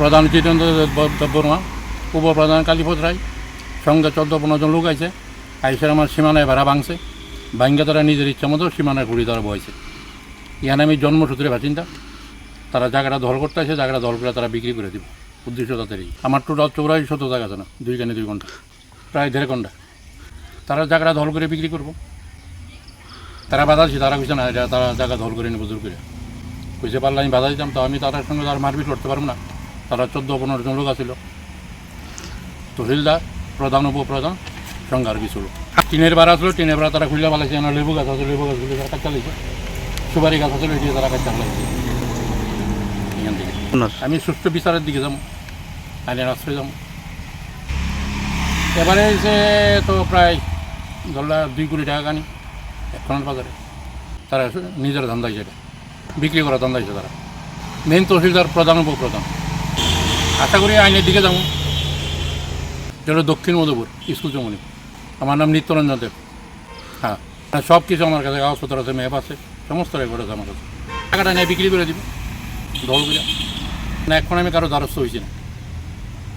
প্রধান জিতেন্দ্র বর্মা উপপ্রধান কালীপদ রায় সঙ্গে চোদ্দ পনেরো জন লোক আছে আইসের আমার সীমানায় ভাড়া ভাঙছে। ভাঙ্গে তারা নিজের ইচ্ছা মতো সীমানায় ঘুরি তারা বয়েছে এখানে আমি জন্মসূত্রে বাসিন্দা তারা জায়গাটা দল করতে আছে জায়গাটা দল করে তারা বিক্রি করে দিব। উদ্দেশ্য তাদেরই আমার টোটাল চৌরাশি শত জায়গা আছে না, দুই কানে, দুই ঘণ্টা প্রায় দেড় ঘণ্টা তারা জায়গাটা দল করে বিক্রি করব। তারা বাধা দিচ্ছে তারা কইছে না এটা তারা জায়গা দখল করে নিব, জোর করে। কইছে পারলে আমি বাধা দিতাম, তো আমি তাদের সঙ্গে তার মারপিট করতে পারব না। তারা চোদ্দ পনেরো জন লোক আছিল। তহসিলদার প্রধান উপপ্রধান সঙ্গে আর কিছু লোক। টিনের বাড়া ছিল টিনের বাড়া তারা খুললে পালাইছে না লেবু গাছ আছে লেবু গাছ খুলে তারা কাটতে লাগছে। সুপারি গাছ আছে এটি তারা কাটতে লাগছে। এখান থেকে। আমি সুস্থ বিচারের দিকে যাব আইনের আশ্রয় যাব এবারে যে তো প্রায় ধরলা দুই কোটি টাকা কানি এখন বাজারে। তারা নিজের ধান্দা হিসেবে বিক্রি করা ধান্দা হিসেবে তারা। মেন তহসিলদার প্রধান উপপ্রধান। আশা করি আইনের দিকে যাব। যেটা দক্ষিণ মধুপুর, স্কুল চমনি। আমার নাম নিত্যরঞ্জন দেব। হ্যাঁ সব কিছু আমার কাছে, কাগজপত্র আছে, ম্যাপ আছে, সমস্ত রেকর্ড আছে আমার কাছে। টাকাটা নিয়ে বিক্রি করে দিব। দল না, এখন আমি কারও দ্বারস্থ হয়েছি না।